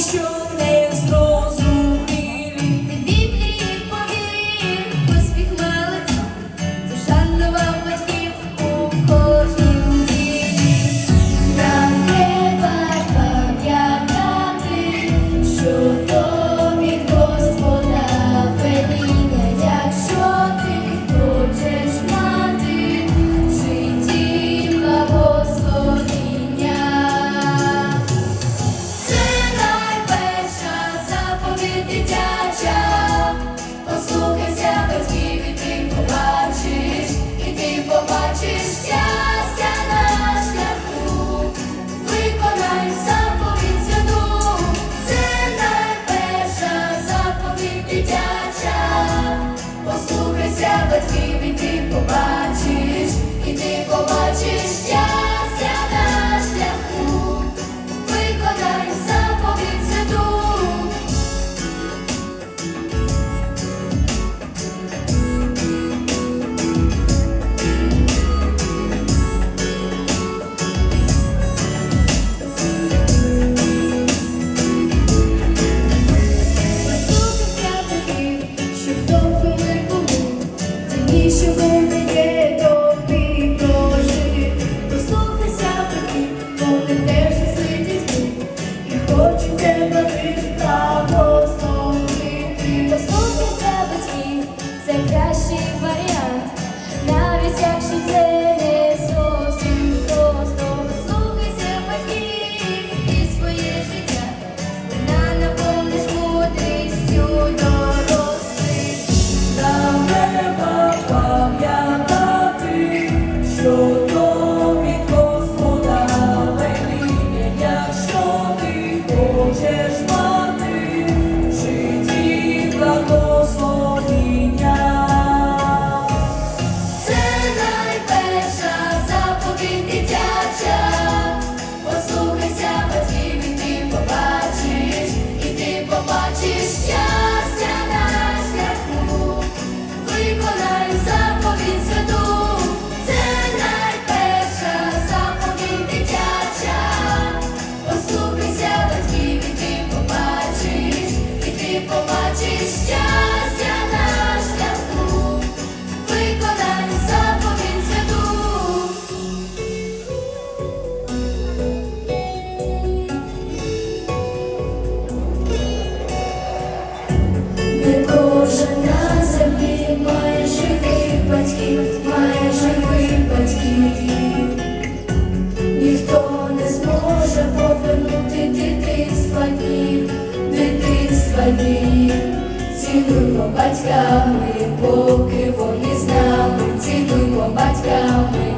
що не зробив. мені, цілуй батьками, поки вони з нами, цілуй батьками.